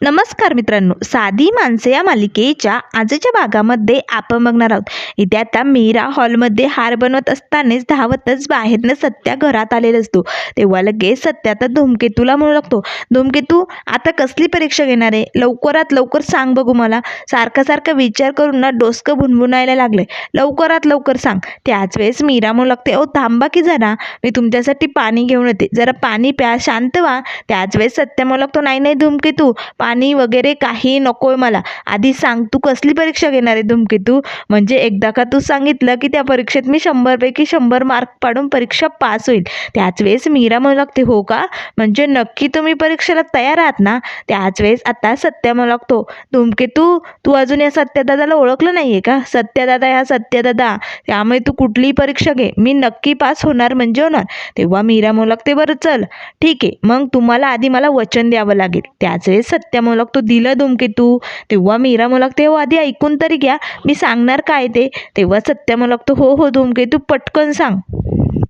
नमस्कार मित्रांनो साधी माणसे या मालिकेच्या आजच्या भागामध्ये आपण बघणार आहोत. इथे आता मीरा हॉलमध्ये हार बनवत असतानाच धावतच बाहेरनं सत्या घरात आलेला असतो. तेव्हा लगेच सत्या आता धूमकेतूला म्हणू लागतो. धूमकेतू आता कसली परीक्षा घेणार आहे? लवकरात लवकर सांग बघू मला. सारखा सारखा विचार करून ना डोसकं भुणभुणायला लागले. लवकरात लवकर सांग. त्याच वेळेस मीरा म्हणू लागते ओ थांबा की जरा. मी तुमच्यासाठी पाणी घेऊन येते. जरा पाणी प्या शांत व्हा. त्याच वेळेस सत्या म्हणू लागतो नाही नाही धूमकेतू. पाणी वगैरे काही नको आहे मला. आधी सांग तू कसली परीक्षा घेणार आहे धूमकेतू म्हणजे एकदा का तू सांगितलं की त्या परीक्षेत मी शंभरपैकी शंभर मार्क पाडून परीक्षा पास होईल. त्याच वेळेस मीरा म्हणू लागते हो का? म्हणजे नक्की तुम्ही परीक्षेला तयार आहात ना? त्याच वेळेस आता सत्या म्हणू लागतो धूमकेतू तू अजून या सत्यदादाला ओळखलं नाही आहे का सत्यदादा ह्या सत्यदादा त्यामुळे तू कुठलीही परीक्षा घे. मी नक्की पास होणार म्हणजे होणार. तेव्हा मीरा म्हणू लागते बरं चल. ठीक आहे. मग तुम्हाला आधी मला वचन द्यावं लागेल. त्याच वेळेस सत्य म्हणू लागतो दिलं धूमकेतू तेव्हा मीरा म्हणू लागते हो आधी ऐकून तरी घ्या. मी सांगणार काय ते? तेव्हा सत्य म्हणू लागतो हो हो धूमकेतू पटकन सांग.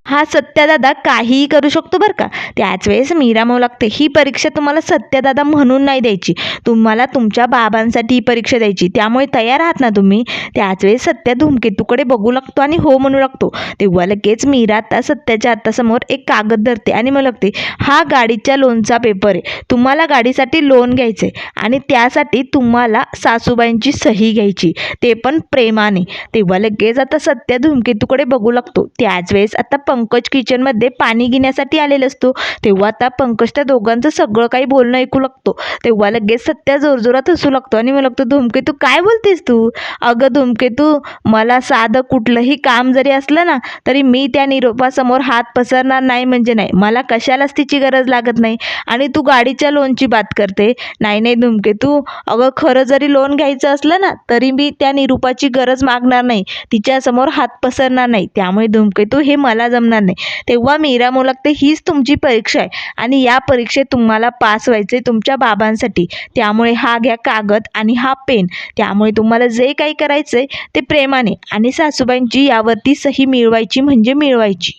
हा सत्यदादा काहीही करू शकतो बरं का? त्याच वेळेस मीरा म्हणू लागते. ही परीक्षा तुम्हाला सत्यदादा म्हणून नाही द्यायची. तुम्हाला तुमच्या बाबांसाठी ही परीक्षा द्यायची. त्यामुळे तयार आहात ना तुम्ही? त्याच वेळेस सत्या धूमकेतूकडे बघू लागतो आणि हो म्हणू लागतो. तेव्हा लगेच मीरा आता सत्याच्या हातासमोर एक कागद धरते आणि मग लागते हा गाडीच्या लोनचा पेपर आहे. तुम्हाला गाडीसाठी लोन घ्यायचं आहे आणि त्यासाठी तुम्हाला सासूबाईंची सही घ्यायची. ते पण प्रेमाने. तेव्हा लगेच आता सत्या धूमकेतूकडे बघू लागतो. त्याच वेळेस आता पंकज किचनमध्ये पाणी घेण्यासाठी आलेला असतो. तेव्हा आता पंकज त्या दोघांचं सगळं काही बोलणं ऐकू लागतो. तेव्हा लगेच सत्या जोरजोरात हसू लागतो आणि मला लागतो धूमकेतू काय बोलतेस तू? अगं धूमकेतू मला साधं कुठलंही काम जरी असलं ना तरी मी त्या निरोपासमोर हात पसरणार नाही म्हणजे नाही. मला कशालाच तिची गरज लागत नाही. आणि तू गाडीच्या लोनची बात करते. नाही नाही धूमकेतू अगं खरं जरी लोन घ्यायचं असलं ना तरी मी त्या निरूपाची गरज मागणार नाही. तिच्यासमोर हात पसरणार नाही. त्यामुळे धूमकेतू हे मला जमणार नाही. तेव्हा मीरा म्हणू हीच तुमची परीक्षा आहे. आणि या परीक्षेत तुम्हाला पास व्हायचे तुमच्या बाबांसाठी. त्यामुळे हा घ्या कागद आणि हा पेन. त्यामुळे तुम्हाला जे काही करायचं आहे ते प्रेमाने आणि सासूबाईंची यावरती सही मिळवायची म्हणजे मिळवायची.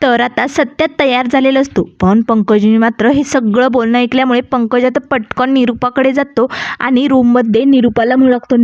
तर आता सत्यात तयार झालेला असतो. पण पंकजनी मात्र हे सगळं बोलणं ऐकल्यामुळे पंकज आता पटकन निरूपाकडे जातो आणि रूममध्ये निरूपाला म्हणू लागतो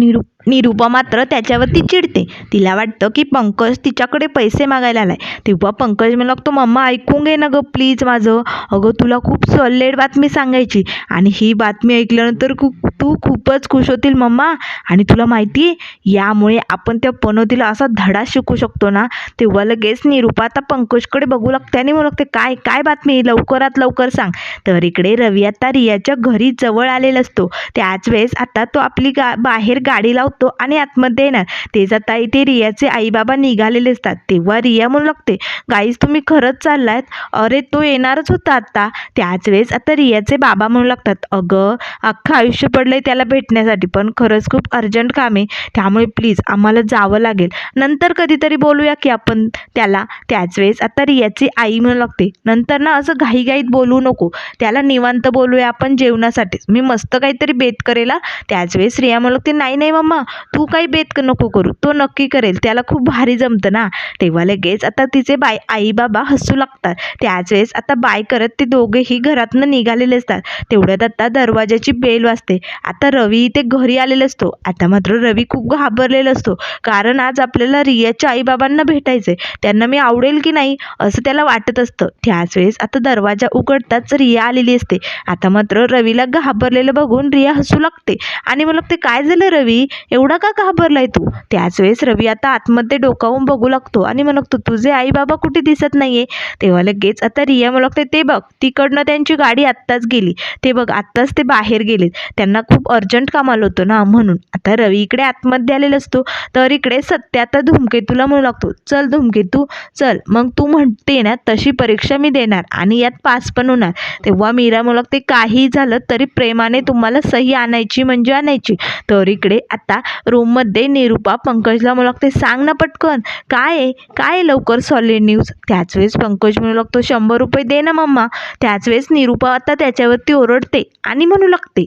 निरूपा मात्र त्याच्यावरती चिडते. तिला वाटतं की पंकज तिच्याकडे पैसे मागायला आलाय. तेव्हा पंकज मला लागतो मम्मा ऐकून घे ना गं प्लीज माझं. अगं तुला खूप सल्लेड बातमी सांगायची. आणि ही बातमी ऐकल्यानंतर खूप तू खूपच खुश होतील मम्मा आणि तुला माहिती आहे यामुळे आपण त्या पनोतीला असा धडा शिकू शकतो ना? तेव्हा लगेच निरूपा आता पंकजकडे बघू लागते आणि म्हणू लागते काय काय बातमी लवकरात लवकर सांग. तर इकडे रवी आता रियाच्या घरी जवळ आलेला असतो. त्याच वेळेस आता तो आपली गा बाहेर गाडी लावतो. आणि आतमध्ये येणार. तेच आता इथे रियाचे आईबाबा निघालेले असतात. तेव्हा रिया म्हणू लागते गाईज तुम्ही खरंच चाललायत? अरे तो येणारच होता आता. त्याच वेळेस आता रियाचे बाबा म्हणू लागतात अगं अख्खं आयुष्य पडलंय त्याला भेटण्यासाठी पण खरंच खूप अर्जंट काम आहे. त्यामुळे प्लीज आम्हाला जावं लागेल. नंतर कधीतरी बोलूया की आपण त्याला. त्याच वेळेस आता रियाची आई म्हणू लागते नंतर ना असं घाईघाईत बोलू नको. त्याला निवांत बोलूया आपण जेवणासाठीच मी मस्त काहीतरी बेत करेला त्याच वेळेस रिया म्हणू लागते नाही नाही मम्मा. तू काही बेत नको करू तो नक्की करेल त्याला खूप भारी जमतं ना. तेव्हा लगेच आता तिचे बाय आई बाबा हसू लागतात. त्याच वेळेस आता बाय करत ते दोघेही घरातनं निघालेले असतात. तेवढ्यात आता दरवाजाची बेल वाजते. आता रवी इथे घरी आलेला असतो. आता मात्र रवी खूप घाबरलेला असतो. कारण आज आपल्याला रियाच्या आईबाबांना भेटायचंय. त्यांना मी आवडेल की नाही असं त्याला वाटत असतं. त्याच वेळेस आता दरवाजा उघडताच रिया आलेली असते. आता मात्र रवीला घाबरलेलं बघून रिया हसू लागते. आणि मला ते काय झालं रवी? एवढा का घाबरलाय तू? त्याच वेळेस रवी आता आतमध्ये डोकावून बघू लागतो आणि म्हणतो तुझे आई बाबा कुठे दिसत नाहीये? तेव्हा लगेच आता रिया मला ते बघ तिकडनं त्यांची गाडी आत्ताच गेली. ते बघ आत्ताच ते बाहेर गेलेत. त्यांना खूप अर्जंट काम आलं होतं ना म्हणून. आता रवी इकडे आतमध्ये आलेला असतो. तर इकडे सत्य आता धूमकेतूला म्हणू लागतो चल धूमकेतू चल. मग तू म्हणते ना तशी परीक्षा मी देणार आणि यात पास पण होणार. तेव्हा मीरा म्हणू लागते काही झालं तरी प्रेमाने तुम्हाला सही आणायची म्हणजे आणायची. तर इकडे आता रूममध्ये निरूपा पंकजला म्हणू लागते सांग ना पटकन काय आहे? काय आहे लवकर सॉलिड न्यूज त्याच वेळेस पंकज म्हणू लागतो शंभर रुपये दे ना मम्मा. त्याच वेळेस निरूपा आता त्याच्यावरती ओरडते आणि म्हणू लागते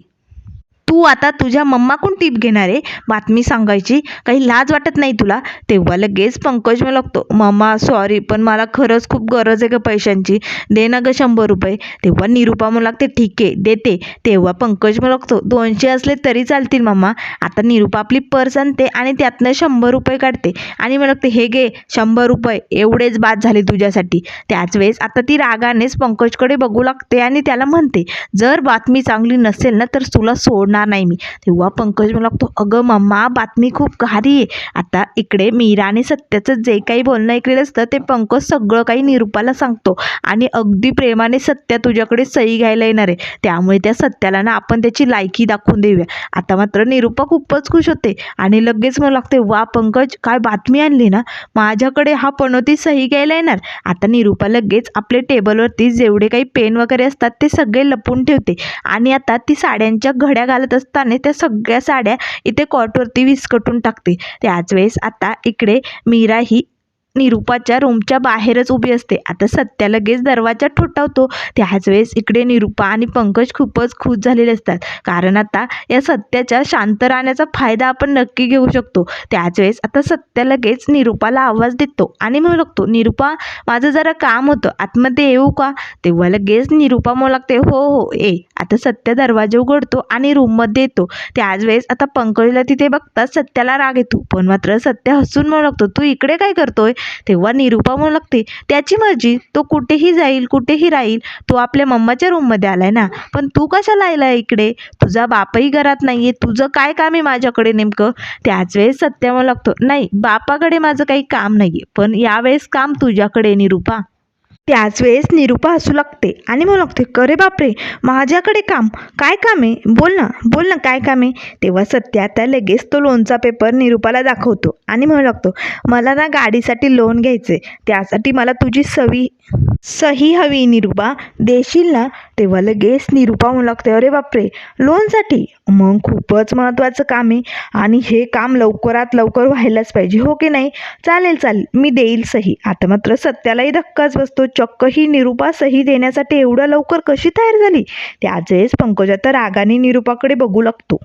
तू आता तुझ्या मम्माकडून टीप घेणार आहे. बातमी सांगायची. काही लाज वाटत नाही तुला? तेव्हा लगेच पंकज मला लागतो मम्मा सॉरी पण मला खरंच खूप गरज आहे का पैशांची. दे ना ग शंभर रुपये. तेव्हा निरुपा मला लागते ठीक आहे देते. तेव्हा पंकज मला लागतो दोनशे असले तरी चालतील मम्मा. आता निरुपा आपली पर्स आणते आणि त्यातनं शंभर रुपये काढते. आणि मला लागते हे घे शंभर रुपये. एवढेच बाद झाले तुझ्यासाठी. त्याच वेळेस आता ती रागानेच पंकजकडे बघू लागते आणि त्याला म्हणते जर बातमी चांगली नसेल ना तर तुला सोडणार नाही मी. तेव्हा पंकज मला लागतो अगं मम्मा बातमी खूप भारी आहे. आता इकडे मीरा आणि सत्याचं जे काही बोलणं ऐकलेलं असतं ते पंकज सगळं काही निरुपाला सांगतो. आणि अगदी प्रेमाने सत्या तुझ्याकडे सही घ्यायला येणार आहे. त्यामुळे त्या सत्याला ना आपण त्याची लायकी दाखवून देऊया. आता मात्र निरुपा खूपच खुश होते आणि लगेच मला लागते वा पंकज काय बातमी आणली ना? माझ्याकडे हा पनोती सही घ्यायला येणार. आता निरुपा लगेच आपले टेबलवरती जेवढे काही पेन वगैरे असतात ते सगळे लपून ठेवते. आणि आता ती साड्यांच्या घड्या घालत असताना त्या सगळ्या साड्या इथे कॉटवरती विस्कटून टाकते. त्याच वेळेस आता इकडे मीरा ही निरुपाच्या रूमच्या बाहेरच उभी असते. आता सत्या लगेच दरवाजा ठोठावतो. त्याच वेळेस इकडे निरुपा आणि पंकज खूपच खुश झालेले असतात. कारण आता या सत्याच्या शांत राहण्याचा फायदा आपण नक्की घेऊ शकतो. त्याच वेळेस आता सत्या लगेच निरुपाला आवाज देतो आणि म्हणू लागतो निरुपा माझं जरा काम होतं. आतमध्ये येऊ का? तेव्हा लगेच निरुपा म्हणू लागते हो हो ए आता सत्य दरवाजा उघडतो आणि रूममध्ये येतो. त्याच वेळेस आता पंकजला तिथे बघताच सत्याला राग येतो. पण मात्र सत्य हसून म्हणू लागतो तू इकडे काय करतोय? तेव्हा निरुपा म्हणू लागते त्याची मर्जी तो कुठेही जाईल कुठेही राहील तो आपल्या मम्माच्या रूममध्ये आलाय ना. पण तू कशाला आलाय इकडे? तुझा बापही घरात नाहीये तुझं काय काम आहे माझ्याकडे नेमकं? त्याच वेळेस सत्या म्हणू लागतो नाही बापाकडे माझं काही काम नाहीये पण यावेळेस काम तुझ्याकडे निरूपा निरुपा. त्याच वेळेस निरुपा हसू लागते आणि म्हणू लागते करे बापरे माझ्याकडे काम. काय काम आहे? बोल ना बोल ना काय काम आहे? तेव्हा सत्या त्या लगेच तो लोनचा पेपर निरुपाला दाखवतो आणि म्हणू लागतो मला ना गाडीसाठी लोन घ्यायचे त्यासाठी मला तुझी सवी सही हवी निरुपा. देशील ना? तेव्हा लगेच निरुपा म्हणू लागते अरे बापरे लोनसाठी मग खूपच महत्त्वाचं काम आहे आणि हे काम लवकरात लवकर व्हायलाच पाहिजे हो की नाही? चालेल चालेल मी देईल सही. आता मात्र सत्यालाही धक्काच बसतो. चक्क ही निरुपा सही देण्यासाठी एवढ्या लवकर कशी तयार झाली? त्याचेच पंकजा तर रागाने निरुपाकडे बघू लागतो.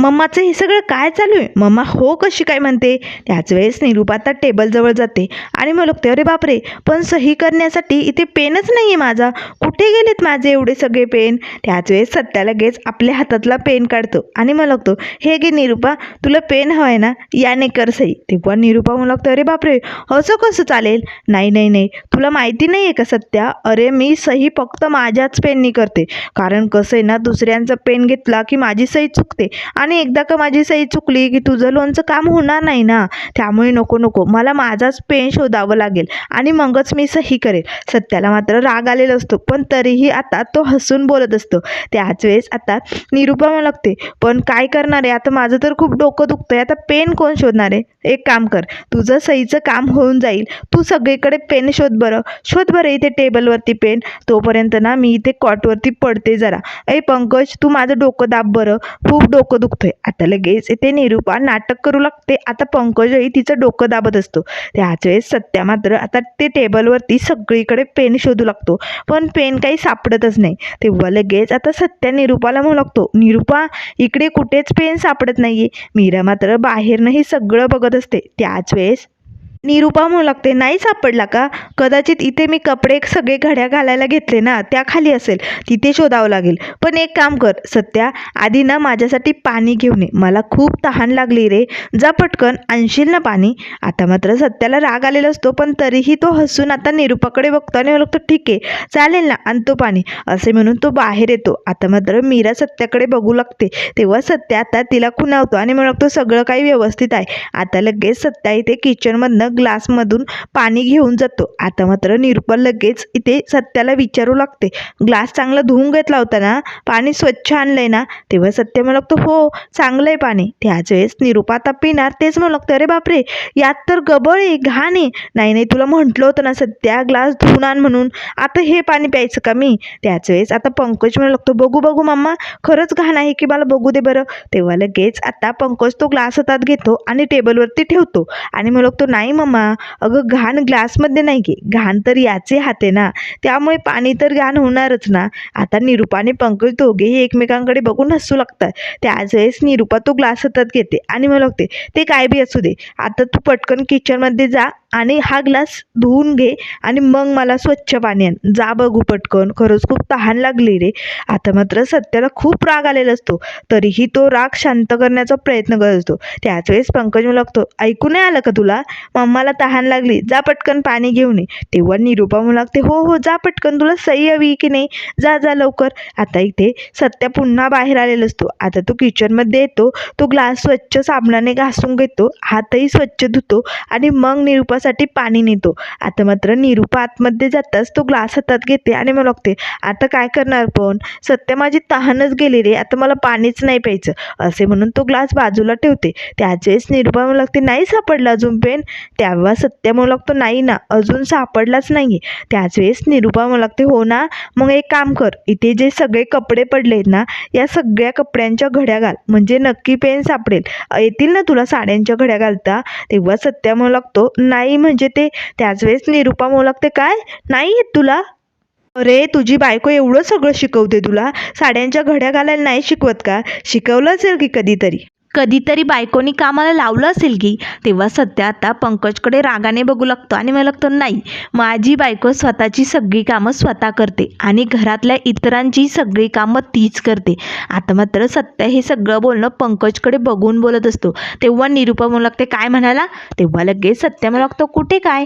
मम्माचं हे सगळं काय चालू आहे? मम्मा हो कशी काय म्हणते? त्याच वेळेस निरुपा आता टेबलजवळ जाते आणि मग लागते अरे बापरे पण सही करण्यासाठी इथे पेनच नाही आहे माझा. कुठे गेलेत माझे एवढे सगळे पेन? त्याच वेळेस सत्या लगेच आपल्या हातातला पेन काढतो आणि मग लागतो हे घे निरुपा तुला पेन हवं आहे ना याने कर सही. तेव्हा निरुपा म्हणू लागतो अरे बापरे असं कसं चालेल? नाही नाही नाही तुला माहिती नाही आहे का सत्या? अरे मी सही फक्त माझ्याच पेननी करते. कारण कसं आहे ना दुसऱ्यांचा पेन घेतला की माझी सही चुकते आणि एकदा का माझी सही चुकली की तुझं लोनचं काम होणार नाही ना त्यामुळे नको नको. मला माझाच पेन शोधावं लागेल आणि मगच मी सही करेल. सत्याला मात्र राग आलेला असतो पण तरीही आता तो हसून बोलत असतो. त्याच वेळेस आता निरुपा लागते. पण काय करणार आहे? आता माझं तर खूप डोकं दुखतं आहे आता पेन कोण शोधणार आहे? एक काम कर. तुझं सहीचं काम होऊन जाईल. तू सगळीकडे पेन शोध बरं. शोध बरं इथे टेबलवरती पेन. तोपर्यंत ना मी इथे कॉटवरती पडते जरा. ऐ पंकज तू माझं डोकं दाब बरं. खूप डोकं दुखतं दुखतंय आता लगेच ते निरुपा नाटक करू लागते. आता पंकजही तिचं डोकं दाबत असतो. त्याच वेळेस सत्या मात्र आता ते टेबलवरती सगळीकडे पेन शोधू लागतो. पण पेन काही सापडतच नाही. तेव्हा लगेच आता सत्या निरुपाला म्हणू लागतो निरुपा इकडे कुठेच पेन सापडत नाहीये. मीरा मात्र बाहेरनं हे सगळं बघत असते. त्याच वेळेस निरुपा म्हणू लागते नाही सापडला का? कदाचित इथे मी कपडे सगळे घड्या घालायला घेतले ना त्या खाली असेल. तिथे शोधावं लागेल. पण एक काम कर सत्या. आधी ना माझ्यासाठी पाणी घेऊन ये. मला खूप तहान लागली रे. जा पटकन आणशील ना पाणी? आता मात्र सत्याला राग आलेला असतो पण तरीही तो हसून आता निरुपाकडे बघतो आणि म्हणतो ठीक आहे चालेल ना आणतो पाणी. असे म्हणून तो बाहेर येतो. आता मात्र मीरा सत्याकडे बघू लागते. तेव्हा सत्या आता तिला खुणावतो आणि म्हणू लागतो सगळं काही व्यवस्थित आहे. आता लगेच सत्या इथे किचनमधनं ग्लासमधून पाणी घेऊन जातो. आता मात्र निरुपा लगेच इथे सत्याला विचारू लागते. ग्लास चांगला धुवून घेतला होता ना? पाणी स्वच्छ आणलंय ना? तेव्हा सत्य म्हणू लागतो हो चांगलं आहे पाणी. त्याच वेळेस निरुपा आता पिणार तेच म्हणू लागतं अरे बापरे यात तर गबळ आहे घाण आहे. नाही नाही तुला म्हटलं होतं ना सत्या ग्लास धुवून आण म्हणून. आता हे पाणी प्यायचं का मी? त्याच वेळेस आता पंकज म्हणू लागतो बघू बघू मम्मा खरंच घाण आहे की मला बघू दे बरं. तेव्हा लगेच आता पंकज तो ग्लास हातात घेतो आणि टेबलवरती ठेवतो आणि म्हणू लागतो नाही मम्मा अगं घाण ग्लासमध्ये नाही घे घाण तर याचे हाते ना. त्यामुळे पाणी तर घाण होणारच ना. आता निरुपाने पंकज दोघेही एकमेकांकडे बघून हसू लागतात. त्याच वेळेस निरूपा तो ग्लास हातात घेते आणि मला लागते ते काय बी असू दे. आता तू पटकन किचनमध्ये जा आणि हा ग्लास धुवून घे आणि मग मला स्वच्छ पाणी आण. जा बघू पटकन. खरंच खूप तहान लागली रे. आता मात्र सत्याला खूप राग आलेला असतो. तरीही तो राग शांत करण्याचा प्रयत्न करत असतो. त्याच वेळेस पंकज मला लागतो ऐकू नाही आलं का तुला? मम्माला तहान लागली. जा पटकन पाणी घेऊन ये. तेव्हा निरूपा म्हणू लागते हो हो जा पटकन. तुला सही हवी की नाही? जा जा लवकर. आता इथे सत्या पुन्हा बाहेर आलेला असतो. आता तो किचनमध्ये येतो. तो ग्लास स्वच्छ साबणाने घासून घेतो. हातही स्वच्छ धुतो आणि मग निरूपासाठी पाणी नेतो. आता मात्र निरूपा आतमध्ये जाताच तो ग्लास हातात घेते आणि मला लागते आता काय करणार पण? सत्या माझी तहानच गेली रे. आता मला पाणीच नाही प्यायचं. असे म्हणून तो ग्लास बाजूला ठेवते. त्याच वेळेस निरूपा म्हणू लागते नाही सापडला अजून पेन? तेव्हा सत्य म्हणू लागतो नाही ना? अजून सापडलाच नाही त्याच वेळेस निरूपा म्हणू लागते हो ना मग एक काम कर. इथे जे सगळे कपडे पडले आहेत ना या सगळ्या कपड्यांच्या घड्या घाल. म्हणजे नक्की पेन सापडेल. येतील ना तुला साड्यांच्या घड्या घालता? तेव्हा सत्या म्हणू लागतो नाही म्हणजे ते त्याच वेळेस निरूपा म्हणू लागते काय? नाही येत तुला? अरे तुझी बायको एवढं सगळं शिकवते तुला. साड्यांच्या घड्या घालायला नाही शिकवत का? शिकवलं असेल की कधीतरी? कधीतरी बायकोनी कामाला लावलं असेल की तेव्हा सध्या आता पंकजकडे रागाने बघू लागतो आणि मला लागतो नाही. माझी बायको स्वतःची सगळी कामं स्वतः करते आणि घरातल्या इतरांची सगळी कामं तीच करते. आता मात्र सत्या हे सगळं बोलणं पंकजकडे बघून बोलत असतो. तेव्हा निरुपा म्हणू लागते काय म्हणाला? तेव्हा लगेच सत्या म्हणू लागतो कुठे काय?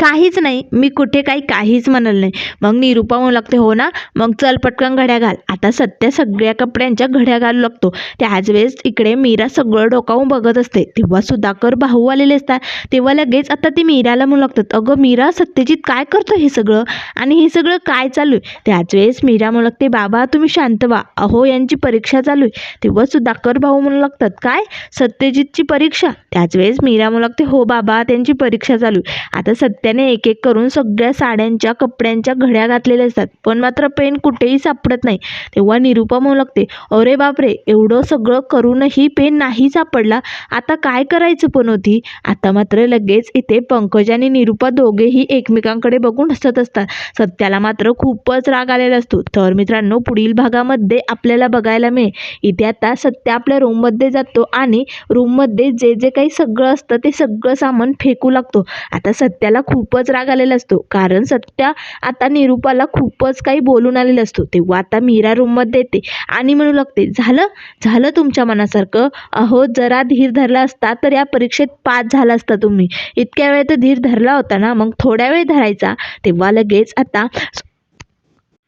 काहीच नाही. मी कुठे काही काहीच म्हणाल नाही. मग निरूपा म्हणू लागते हो ना मग चल पटकन घड्या घाल. आता सत्या सगळ्या कपड्यांच्या घड्या घालू लागतो. त्याच वेळेस इकडे मीरा सगळं डोकावून बघत असते. तेव्हा सुधाकर भाऊ आलेले असतात. तेव्हा लगेच आता ते मीराला म्हणू लागतात अगं मीरा सत्यजित काय करतो हे सगळं? आणि हे सगळं काय चालू आहे? त्याच वेळेस मीरा म्हणू लागते बाबा तुम्ही शांत व्हा. अहो यांची परीक्षा चालू आहे. तेव्हा सुधाकर भाऊ म्हणू लागतात काय? सत्यजितची परीक्षा? त्याच वेळेस मीरा म्हणू लागते हो बाबा त्यांची परीक्षा चालू आहे. आता सत्याने एक एक करून सगळ्या साड्यांच्या कपड्यांच्या घड्या घातलेल्या असतात. पण मात्र पेन कुठेही सापडत नाही. तेव्हा निरूपा म्हणू लागते अरे बापरे एवढं सगळं करूनही पेन नाही सापडला. आता काय करायचं पण होती आता मात्र लगेच इथे पंकज आणि निरूपा दोघेही एकमेकांकडे बघून हसत असतात. सत्याला मात्र खूपच राग आलेला असतो. तर मित्रांनो पुढील भागामध्ये आपल्याला बघायला मिळेल. इथे आता सत्या आपल्या रूममध्ये जातो आणि रूममध्ये जे जे काही सगळं असतं ते सगळं सामान फेकू लागतो. आता सत्याला खूपच राग आलेला असतो. कारण सत्या आता निरूपाला खूपच काही बोलून आलेला असतो. तेव्हा आता मीरा रूममध्ये येते आणि म्हणू लागते झालं? झालं तुमच्या मनासारखं? अहो जरा धीर धरला असता तर या परीक्षेत पास झाला असता तुम्ही. इतक्या वेळ तर धीर धरला होता ना? मग थोड्या वेळ धरायचा? तेव्हा लगेच आता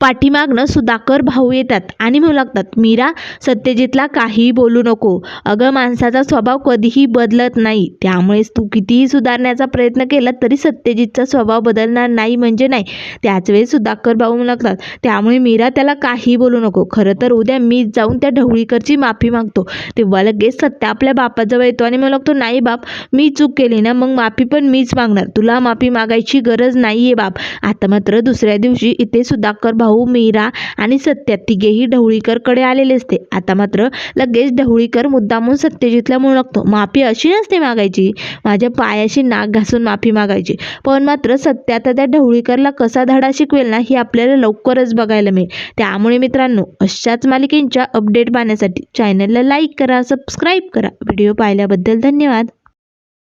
पाठीमागनं सुधाकर भाऊ येतात आणि म्हणू लागतात मीरा सत्यजितला काहीही बोलू नको. अगं माणसाचा स्वभाव कधीही बदलत नाही. त्यामुळेच तू कितीही सुधारण्याचा प्रयत्न केला तरी सत्यजितचा स्वभाव बदलणार नाही म्हणजे नाही. त्याच वेळी सुधाकर भाऊ म्हणू लागतात त्यामुळे मीरा त्याला काही बोलू नको. खरं तर उद्या मीच जाऊन त्या ढवळीकरची माफी मागतो. तेव्हा लगेच सत्य आपल्या बापाजवळ येतो आणि म्हणू लागतो नाही बाप मी चूक केली ना मग माफी पण मीच मागणार. तुला माफी मागायची गरज नाही आहे बाप. आता मात्र दुसऱ्या दिवशी इथे सुधाकर भाऊ भाऊ मीरा आणि सत्या तिघेही ढवळीकरकडे आलेले असते. आता मात्र लगेच ढवळीकर मुद्दामून सत्यजितला म्हणू लागतो माफी अशी नसते मागायची. माझ्या पायाशी नाक घासून माफी मागायची. पण मात्र सत्या आता त्या ढवळीकरला कसा धडा शिकवेल ना हे आपल्याला लवकरच बघायला मिळेल. त्यामुळे मित्रांनो अशाच मालिकेंच्या अपडेट पाहण्यासाठी चॅनलला लाईक करा सबस्क्राईब करा. व्हिडिओ पाहिल्याबद्दल धन्यवाद.